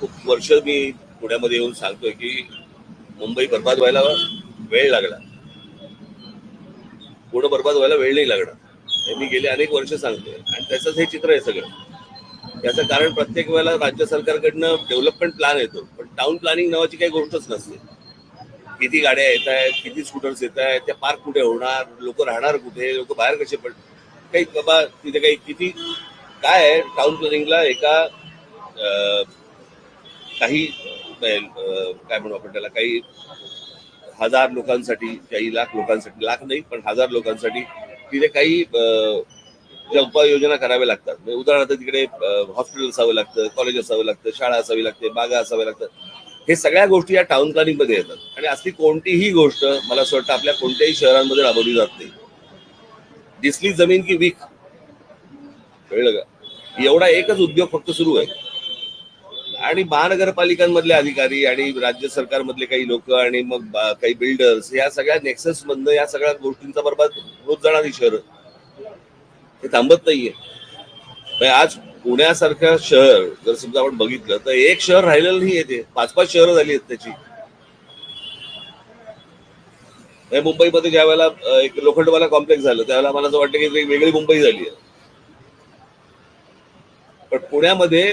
खूप वर्ष मी पुण्यामध्ये येऊन सांगतोय की मुंबई बर्बाद व्हायला वेळ लागला. पूर्ण बर्बाद व्हायला वेळ नाही लागणार. हे मी गेले अनेक वर्ष सांगतोय. आणि त्याचंच हे चित्र आहे सगळं. याचं कारण प्रत्येक वेळेला राज्य सरकारकडनं डेव्हलपमेंट प्लॅन येतो. पण टाउन प्लॅनिंग नावाची काही गोष्टच नसते. किती गाड्या येत आहेत किती स्कूटर्स येत आहेत त्या पार्क कुठे होणार लोक राहणार कुठे लोक बाहेर कसे पण काही बाबा तिथे काही किती काय आहे? टाउन प्लॅनिंगला एका काही काय म्हणू आपण त्याला काही हजार लोकांसाठी काही लाख लोकांसाठी लाख नाही पण हजार लोकांसाठी तिथे काही ज्या उपाययोजना कराव्या लागतात. म्हणजे उदाहरणार्थ तिकडे हॉस्पिटल असावं लागतं कॉलेज असावं लागतं शाळा असावी लागते बागा असाव्या लागतात. हे सगळ्या गोष्टी या टाउन प्लॅनिंगमध्ये येतात. आणि असली कोणतीही गोष्ट मला असं वाटतं आपल्या कोणत्याही शहरांमध्ये राबवली जात नाही. दिसली जमीन की वीक. कळलं का? एवढा एकच उद्योग फक्त सुरू आहे. आणि महानगरपालिकांमधले अधिकारी आणि राज्य सरकारमधले काही लोक आणि मग काही बिल्डर्स या सगळ्या नेक्सस मधनं या सगळ्या गोष्टींचा बरबाद होत जाणारी शहर. हे थांबत नाहीये. आज पुण्यासारखं शहर जर समजा आपण बघितलं तर एक शहर राहिलेलं नाही येते पाच पाच शहरं झाली आहेत त्याची. मुंबईमध्ये ज्या वेळेला एक लोखंडवाला कॉम्प्लेक्स झालं त्यावेळेला मला असं वाटतं की वेगळी मुंबई झाली आहे. पण पुण्यामध्ये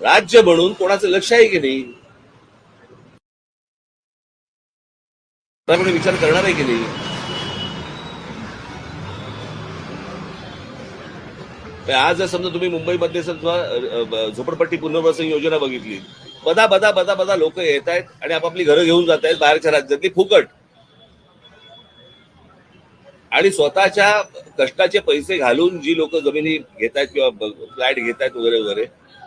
राज्य म्हणून कोणाचं लक्ष आहे की नाही? विचार करणार आहे की नाही? आज जर समजा तुम्ही मुंबईमध्ये समजा झोपडपट्टी पुनर्वसन योजना बघितली बदा बदा बदा बदा लोक येत आहेत आणि आपापली घरं घेऊन जात आहेत बाहेरच्या राज्यातली फुकट. आणि स्वतःच्या कष्टाचे पैसे घालून जी लोक जमिनी घेत आहेत किंवा फ्लॅट घेत आहेत वगैरे वगैरे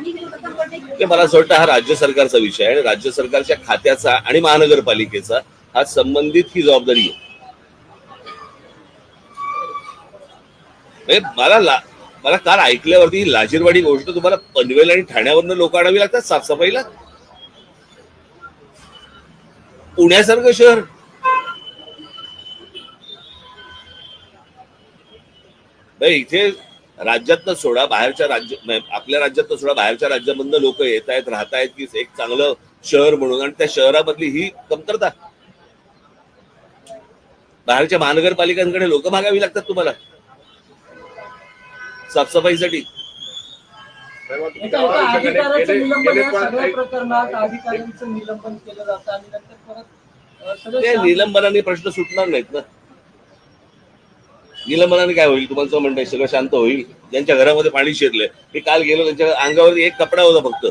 मला असं वाटतं हा राज्य सरकारचा विषय आहे राज्य सरकारच्या खात्याचा आणि महानगरपालिकेचा हा संबंधित ही जबाबदारी आहे. म्हणजे मला मला काल ऐकल्यावरती लाजीरवाडी गोष्ट तुम्हाला पनवेल आणि ठाण्यावरनं लोक आणावी लागतात साफसफाईला? पुण्यासारखं शहर. म्हणजे इथे राज्यातनं सोडा बाहेरच्या राज्य आपल्या राज्यातनं सोडा बाहेरच्या राज्यामधनं लोक येत आहेत राहत आहेत की एक चांगलं शहर म्हणून. आणि त्या शहरामधली ही कमतरता. बाहेरच्या महानगरपालिकांकडे लोक मागावी लागतात तुम्हाला. साफसफाईसाठी. निलंबनाने प्रश्न सुटणार नाहीत ना. निलंबनाने काय होईल? तुमचं म्हणणं आहे, सगळं शांत होईल. ज्यांच्या घरामध्ये पाणी शिरलंय. मी काल गेलो त्यांच्या अंगावर एक कपडा होता फक्त.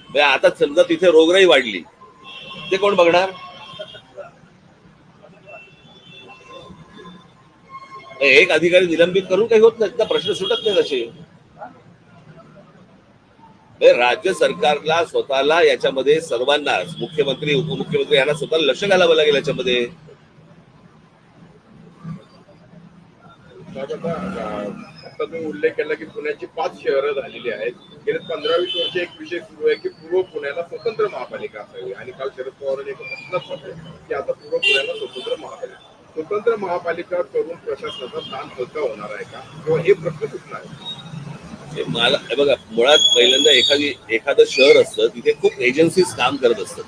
म्हणजे आता समजा तिथे रोगराई वाढली. ते कोण बघणार? एक अधिकारी निलंबित करून काही होत नाही. प्रश्न सुटत नाही तसे. राज्य सरकारला स्वतःला याच्यामध्ये सर्वांना मुख्यमंत्री उपमुख्यमंत्री यांना स्वतःला लक्ष घालावं लागेल याच्यामध्ये. आता तुम्ही उल्लेख केला की पुण्याची पाच शहरं झालेली आहेत. गेले पंधरा वीस वर्ष एक विषय सुरू आहे की पूर्व पुण्याला स्वतंत्र महापालिका असावी. आणि काल शरद पवारांनी एक प्रश्नच की आता पूर्व पुण्याला स्वतंत्र महापालिका. स्वतंत्र महापालिका करून प्रशासनाचा ताण हलका होणार आहे का? किंवा हे प्रश्न सुटणार आहे? मला हे बघा मुळात पहिल्यांदा एखादी एखादं शहर असतं तिथे खूप एजन्सीज काम करत असतात.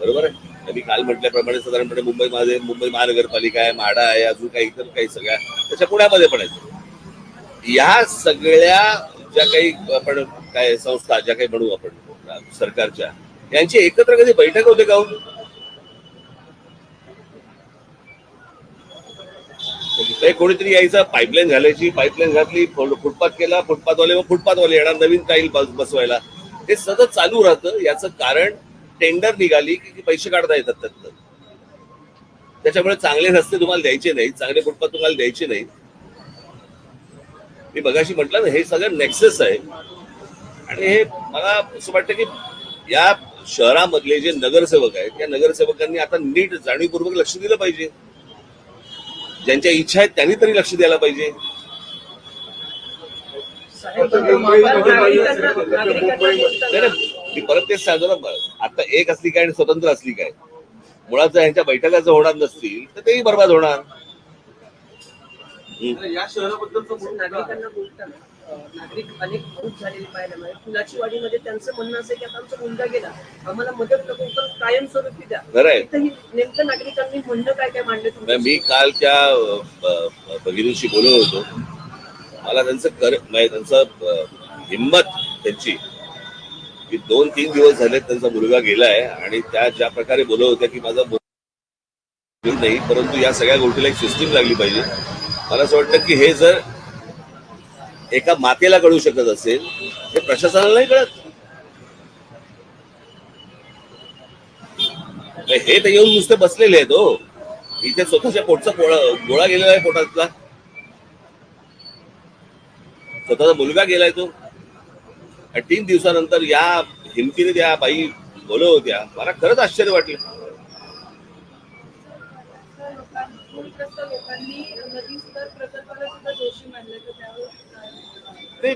बरोबर आहे? मी काल म्हटल्याप्रमाणे साधारणपणे मुंबई मध्ये मुंबई महानगरपालिका आहे म्हाडा आहे अजून काही इतर काही सगळ्या त्याच्या पुण्यामध्ये पण आहेत. या सगळ्या ज्या काही आपण काय संस्था ज्या काही म्हणू आपण सरकारच्या यांची एकत्र कधी बैठक होते का हो? ते कोणीतरी यायचं पाईपलाईन घालायची पाईपलाईन घातली फुटपाथ केला फुटपाथवाले मग फुटपाथवाले येणार नवीन टाईल बसवायला. हे सतत चालू राहतं. याचं कारण टेंडर निघाली की पैसे काढता येतात त्यातनं. त्याच्यामुळे चांगले रस्ते तुम्हाला द्यायचे नाही चांगले फुटपाथ तुम्हाला द्यायचे नाही मी बघाशी म्हटलं ना हे सगळं नेक्सेस आहे. आणि हे मला असं वाटतं की या शहरामधले जे नगरसेवक आहेत त्या नगरसेवकांनी आता नीट जाणीवपूर्वक लक्ष दिलं पाहिजे. ज्यांच्या इच्छा आहेत त्यांनी तरी लक्ष द्यायला पाहिजे. मी परत तेच सांगतो ना आता एक असली काय आणि स्वतंत्र असली काय. मुळात जर ह्यांच्या बैठका जर होणार नसतील तर तेही बर्बाद होणार. या शहराबद्दलचं नागरिक अनेक खूप झालेले पाहायला मिळाले. फुलाची वाडीमध्ये त्यांचं म्हणणं असं की आता आमचा मुलगा गेला. आम्हाला मदत नको पण कायमस्वरूपी द्या. खरं आहे. नेमकं नागरिकांनी म्हणणं काय काय मांडलं नाही, तुमच्या मी काल त्या अ, ब- भगिनीशी बोलत होतो. मला त्यांचं कर म्हणजे त्यांचं अ, हिंमत त्यांची. की दोन तीन दिवस झाले त्यांचा मुलगा गेलाय आणि त्या ज्या प्रकारे बोलत होत्या की माझा मुलगा नाही परंतु या सगळ्या गोष्टीला एक सिस्टीम लागली पाहिजे. मला असं वाटतं की हे जर एका मातेला कळू शकत असेल हे प्रशासनाला नाही कळत. हे तर येऊन नुसते बसलेले आहेत हो. इथे स्वतःच्या पोटचा पोळा गोळा गेलेला आहे पोटातला. स्वतःचा मुलगा गेलाय तो. तीन दिवसानंतर या हिमतीने त्या बाई बोलव होत्या. मला खरंच आश्चर्य वाटलं. लोकांनी नदी स्तर प्रकल्पाला सुद्धा दोषी मानले तर त्यावर काय? ते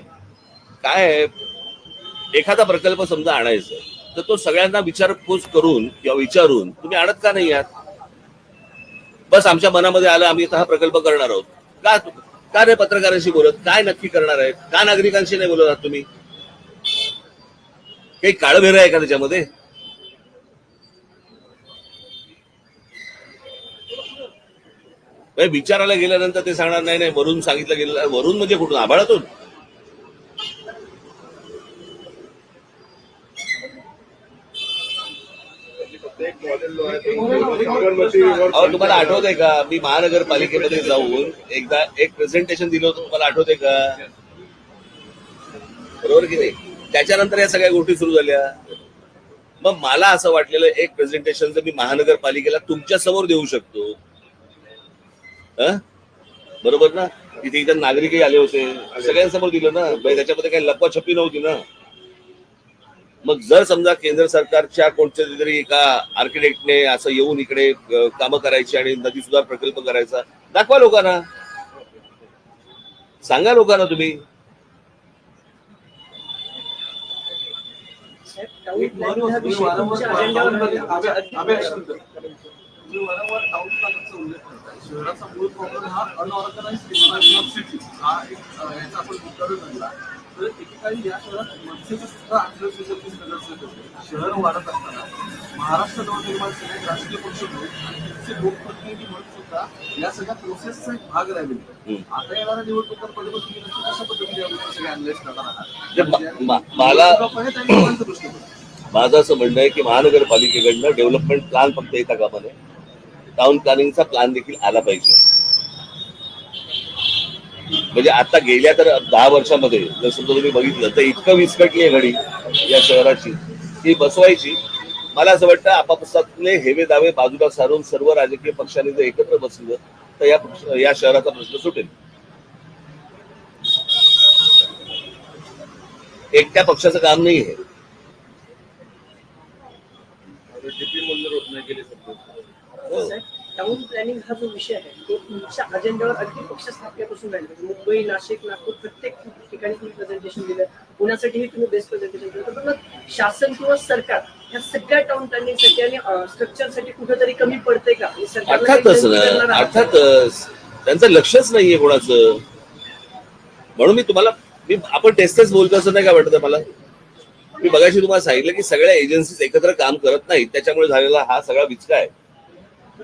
काय एखादा प्रकल्प समजा आणायचा तर तो सगळ्यांना विचारपूस करून किंवा विचारून तुम्ही आणत का नाही आहात? बस आमच्या मनामध्ये आलं आम्ही आता हा प्रकल्प करणार आहोत. का का नाही पत्रकारांशी बोलत? काय नक्की करणार आहे का नागरिकांशी नाही बोलत आहात तुम्ही? काही काळभेर आहे का त्याच्यामध्ये? विचारायला गेल्यानंतर ते सांगणार नाही नाही वरून सांगितलं गेलं वरून म्हणजे कुठून? आभाळातून त्याची फक्त एक मॉडेल आहे ते साबरमती रिव्हर अहो तुम्हाला आठवतंय का? मी महानगरपालिकेमध्ये जाऊन एकदा एक प्रेझेंटेशन दिलं होतं. तुम्हाला आठवतंय का? बरोबर की नाही? त्याच्यानंतर या सगळ्या गोष्टी सुरू झाल्या. मग मला असं वाटलेलं एक प्रेझेंटेशन मी महानगरपालिकेला तुमच्यासमोर देऊ शकतो. बरोबर ना? तिथे इथे नागरिकही आले होते. सगळ्यांसमोर दिलं ना? म्हणजे त्याच्यामध्ये काही लपवाछपी नव्हती ना? मग जर समजा केंद्र सरकारच्या कोणत्या तरी एका आर्किटेक्टने असं येऊन इकडे कामं करायची आणि नदी सुधार प्रकल्प करायचा दाखवा लोकांना. सांगा लोकांना तुम्ही. तुम्ही वारंवार उल्लेख करताय शहराचा मूळ प्रॉब्लेम हा अनऑर्गनाइज सिटी हा एक याचा आपण मुद्दा धरला तर एकेकाळी या शहरात मनसेचे सुद्धा नगरसेवक होते शहर वाढत असताना महाराष्ट्र नवनिर्माण सेनेत राजकीय पक्ष म्हणून आणि लोकप्रतिनिधी म्हणून सुद्धा या सगळ्या प्रोसेसचा एक भाग राहिलेला. आता येणाऱ्या निवडणुकांमध्ये पण तुम्ही नक्की कशा पद्धतीने सगळ्या अनलाइज करणार आहात? म्हणजे. माझं असं म्हणणं आहे की महानगरपालिकेकडनं डेव्हलपमेंट प्लॅन फक्त येता कामा नये टाउन प्लॅनिंगचा प्लॅन देखील आला पाहिजे. म्हणजे आता गेल्या तर दहा वर्षामध्ये जर समजा तुम्ही बघितलं तर इतकं विस्कटली आहे घडी या शहराची. ती बसवायची. मला असं वाटतं आपापसातले हेवे दावे बाजूला सारून सर्व राजकीय पक्षांनी जर एकत्र बसलं तर या या शहराचा प्रश्न सुटेल. एकट्या पक्षाचं काम नाही आहे डीपी मंजूर होत नाही गेले सध्या हा जो विषय आहे तो तुमच्या अजेंड्यावर अगदी पक्ष स्थापनेपासून राहिला. म्हणजे मुंबई नाशिक नागपूर प्रत्येक ठिकाणी तुम्ही प्रेझेंटेशन दिलं. पुण्यासाठीही तुम्ही बेस्ट प्रेझेंटेशन दिलं तर मग शासन किंवा सरकार या सगळ्या टाउन प्लॅनिंगसाठी आणि स्ट्रक्चरसाठी कुठेतरी कमी पडतंय का? काही अर्थातच? अर्थातच त्यांचं लक्षच नाहीये कोणाचं. म्हणून मी तुम्हाला मी आपण टेस्टच बोलतो असं नाही का वाटतं मला? मी बघायची तुम्हाला सांगितलं की सगळ्या एजन्सीज एकत्र काम करत नाहीत. त्याच्यामुळे झालेला हा सगळा विचका आहे.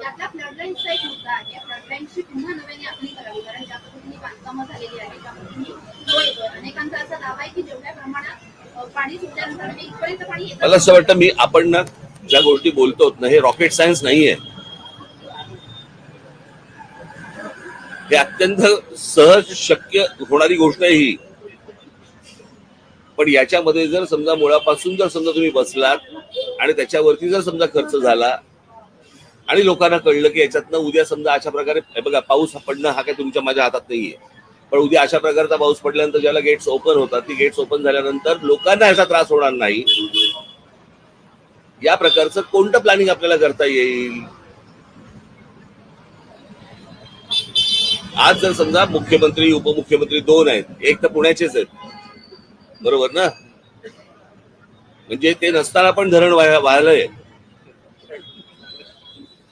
यातला फ्लडलाईनचा एक मुद्दा आहे. फ्लडलाईनची पुन्हा नव्याने आखणी करावी कारण ज्या पद्धतीने बांधकामं झालेली आहे त्या पद्धतीने अनेकांचा असा दावा आहे की जेवढ्या प्रमाणात पाणी सुटल्यानंतर इथपर्यंत पाणी मला असं वाटतं मी आपण ना ज्या गोष्टी बोलतो ना हे रॉकेट सायन्स नाहीये. हे अत्यंत सहज शक्य होणारी गोष्ट आहे ही. पण याच्यामध्ये जर समजा मुळापासून जर समजा तुम्ही बसलात आणि त्याच्यावरती जर समजा खर्च झाला आणि लोकांना कळलं की याच्यातनं उद्या समजा अशा प्रकारे बघा पाऊस पडणं हा काही तुमच्या माझ्या हातात नाहीये. पण उद्या अशा प्रकारचा पाऊस पडल्यानंतर ज्याला गेट्स ओपन होतात ती गेट्स ओपन झाल्यानंतर लोकांना याचा त्रास होणार नाही. या प्रकारचं कोणतं प्लॅनिंग आपल्याला करता येईल? आज जर समजा मुख्यमंत्री उपमुख्यमंत्री दोन आहेत एक तर पुण्याचेच आहेत. बरोबर ना? म्हणजे ते नसताना पण धरण व्हायला वाहलंय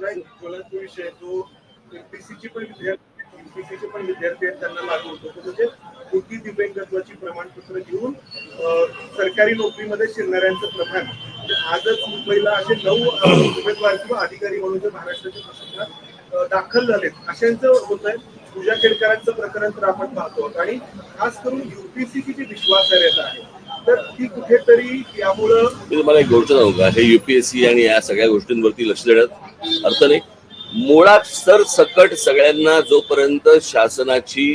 दुसरा एक विषय तो? एमपीसीची पण विद्यार्थी एमपीसीचे पण विद्यार्थी आहेत त्यांना लागू होतो. तो म्हणजे कृती दिव्यांगत्वाची प्रमाणपत्र घेऊन सरकारी नोकरीमध्ये शिरणाऱ्यांचं प्रमाण. आजच मुंबईला असे नऊ उमेदवार किंवा अधिकारी म्हणून जे महाराष्ट्राच्या प्रशासनात दाखल झालेत अशांचं होत आहे पूजा केळकरांचं प्रकरण तर आपण पाहतो. आहोत. आणि खास करून युपीएससीची जी विश्वासार्हता आहे तर ती कुठेतरी यामुळं मी तुम्हाला एक गोष्ट सांगू का? हे युपीएससी आणि या सगळ्या गोष्टींवरती लक्ष देण्यात अर्थ नाही. मुळात सर सकट सगळ्यांना जोपर्यंत शासनाची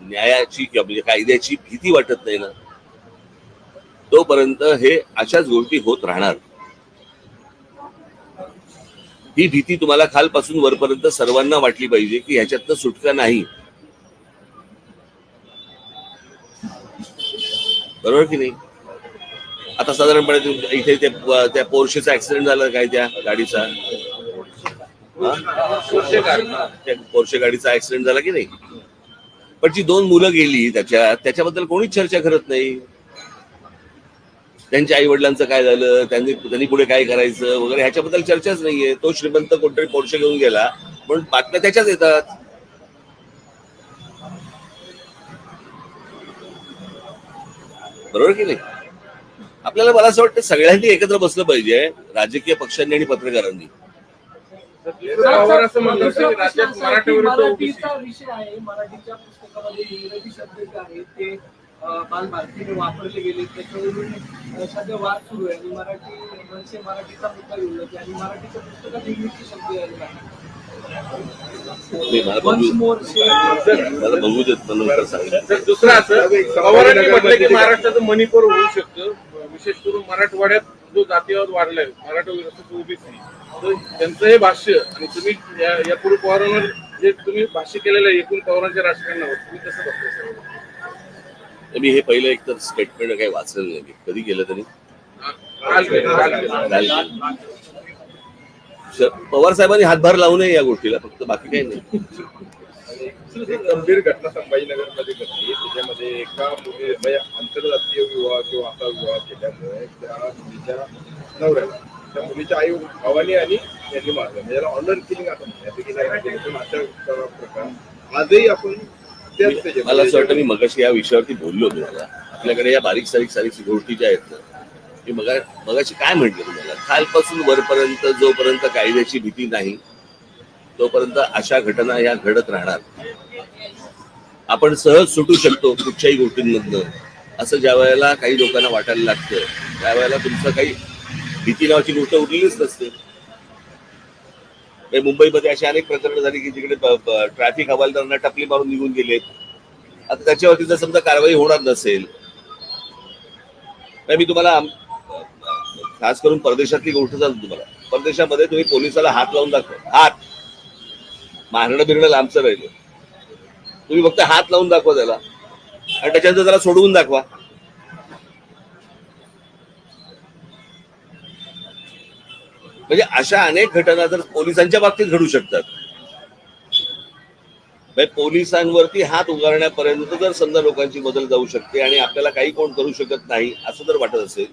न्यायाची किंवा म्हणजे कायद्याची भीती वाटत नाही ना तोपर्यंत हे अशाच गोष्टी होत राहणार. ही भीती तुम्हाला खालपासून वरपर्यंत सर्वांना वाटली पाहिजे की ह्याच्यातनं सुटका नाही. बरोबर की नाही? आता साधारणपणे इथे त्या पोर्शेचा ऍक्सिडेंट झाला काय त्या गाडीचा? पोर्शे गाडीचा ऍक्सिडेंट झाला की नाही? पण जी दोन मुलं गेली त्याच्यात त्याच्याबद्दल कोणीच चर्चा करत नाही. त्यांच्या आई वडिलांचं काय झालं? त्यांनी त्यांनी पुढे काय करायचं? वगैरे ह्याच्याबद्दल चर्चाच नाहीये. तो श्रीमंत कोणतरी पोर्शे घेऊन गेला म्हणून बातम्या त्याच्याच येतात. बरोबर की नाही? आपल्याला मला असं वाटतं सगळ्यांनी एकत्र बसलं पाहिजे राजकीय पक्षांनी आणि पत्रकारांनी. असं की राज्यात ओबीसी मराठीचा विषय आहे मराठीच्या पुस्तकामध्ये इंग्रजी शब्द जे आहेत ते वापरले गेले त्याच्यावरून अं, सध्या वाद सुरू आहे आणि मराठी मनसे मराठीचा मुद्दा घेऊन जाते आणि मराठीच्या पुस्तकात इंग्लिशचे शब्द यायला लागले. नाही, मला बघू मला देत. तर दुसरं असं पवारांनी म्हटलं की महाराष्ट्राचं मणिपूर होऊ शकतं विशेष करून मराठवाड्यात जो जातीवाद वाढलाय मराठा ओबीसी तर त्यांचं हे भाष्य आणि तुम्ही या- यापूर्वी पवारांवर जे तुम्ही भाष्य केलेलं आहे एकूण पवारांच्या राजकारणावर तुम्ही कसं बघताय? मी हे पहिलं एक तर स्टेटमेंट काही वाचलेलं नाही. कधी केलं तरी पवार साहेबांनी हातभार लावू नये या गोष्टीला फक्त बाकी काही नाही एक गंभीर घटना संभाजीनगरमध्ये घडली. त्याच्यामध्ये एका मुली म्हणजे आंतरराष्ट्रीय विवाह किंवा असा विवाह केल्यामुळे त्या मुलीच्या नवऱ्याला त्या मुलीच्या आई भावानी आणि यांनी मारलं. म्हणजे याला ऑनर किलिंग असं म्हणतात. की प्रकार आजही आपण मला असं वाटतं मी मगाशी या विषयावरती बोललो तुम्हाला आपल्याकडे या बारीक सारीक सारीक गोष्टी ज्या आहेत मी मगा मगाशी काय म्हटलं तुम्हाला? खालपासून वरपर्यंत जोपर्यंत कायद्याची भीती नाही तोपर्यंत अशा घटना या घडत राहणार. आपण सहज सुटू शकतो कुठच्याही गोष्टींमधनं. असं ज्या वेळेला काही लोकांना वाटायला लागतं त्यावेळेला तुमचं काही भीती नावाची गोष्ट उरलेलीच नसते. म्हणजे मुंबईमध्ये अशी अनेक प्रकरणं झाली की जिकडे ट्रॅफिक हवालदारांना टपली मारून निघून गेलेत. आता त्याच्यावरती जर समजा कारवाई होणार नसेल मी तुम्हाला खास करून परदेशातली गोष्ट सांगतो तुम्हाला. परदेशामध्ये तुम्ही पोलिसाला हात लावून दाखवा. हात! मारणं बिरणं लांबचं राहिलं. तुम्ही फक्त हात लावून दाखवा त्याला. आणि त्याच्यानंतर त्याला सोडवून दाखवा. म्हणजे अशा अनेक घटना जर पोलिसांच्या बाबतीत घडू शकतात. म्हणजे पोलिसांवरती हात उगारण्यापर्यंत जर समजा लोकांची बदल जाऊ शकते आणि आपल्याला काही कोण करू शकत नाही असं जर वाटत असेल.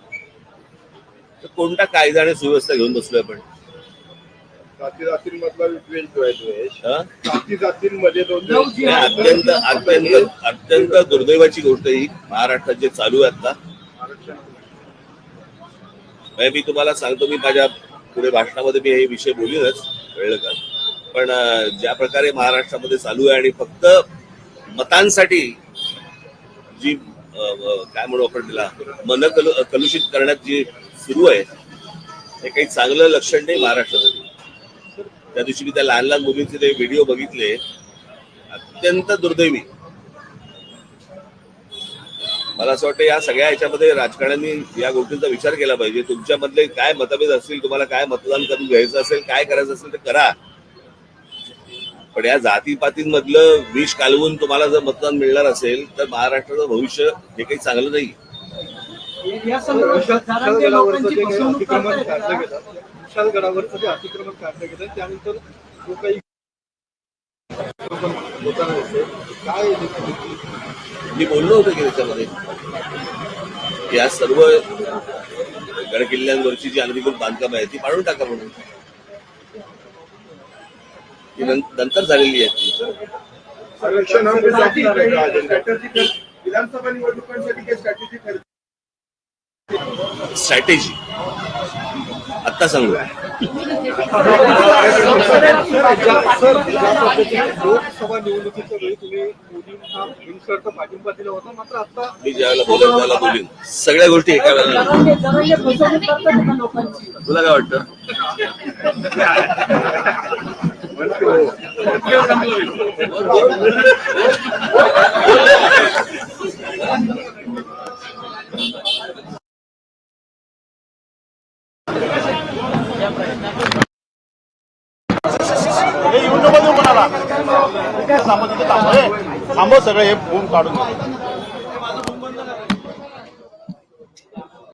तर कोणता कायदा आणि सुव्यवस्था घेऊन बसलोय आपण? जाती जातींमधला विद्वेष जो आहे द्वेष. हं? जाती जातींमध्ये जो लव द्वेष- जिहाद. नाही, अत्यंत अत्यंत अत्यंत दुर्दैवाची गोष्ट ही महाराष्ट्रात जे चालू आहे आता. म्हणजे मी तुम्हाला सांगतो मी माझ्या पुढे भाषणामध्ये मी हे विषय बोलीनच कळलं का पण अं, ज्या प्रकारे महाराष्ट्रामध्ये चालू आहे आणि फक्त मतांसाठी जी अं, अं, काय म्हणू आपण तिला मन कलु कलुषित करण्यात जी सुरू आहे हे काही चांगलं लक्षण नाही महाराष्ट्रामध्ये. त्या दिवशी मी त्या लहान लहान मुलींचे ते व्हिडिओ बघितले अत्यंत दुर्दैवी. मला असं वाटतं या सगळ्या ह्याच्यामध्ये राजकारण्यांनी या गोष्टींचा विचार केला पाहिजे. तुमच्यामधले काय मतभेद असतील तुम्हाला काय मतदान करून घ्यायचं असेल काय करायचं असेल ते करा. पण या जातीपातींमधलं विष कालवून तुम्हाला जर मतदान मिळणार असेल तर महाराष्ट्राचं भविष्य हे काही चांगलं नाही. लोकांची फसवणूक अतिक्रमण काढलं का? गेलं त्यानंतर जो काही काय मी बोललो होतो की त्याच्यामध्ये या सर्व गडकिल्ल्यांवरची जी अनधिकृत बांधकामं आहे ती पाडून टाका म्हणून. ती नंतर झालेली आहे ती? विधानसभा निवडणुकांसाठी स्ट्रॅटेजी आत्ता सांगू. सर ज्या सर ज्या पद्धतीने लोकसभा निवडणुकीच्या वेळी तुम्ही मोदींना बिनशर्त पाठिंबा दिला होता मात्र आता मी ज्यावेळेला बोलेन त्याला बोलीन सगळ्या गोष्टी एका वेळेला जरांगे जरांगे फसवणूक करतात का लोकांची तुला काय वाटतं? येऊन थांबव सगळे हे. हे बूम काढून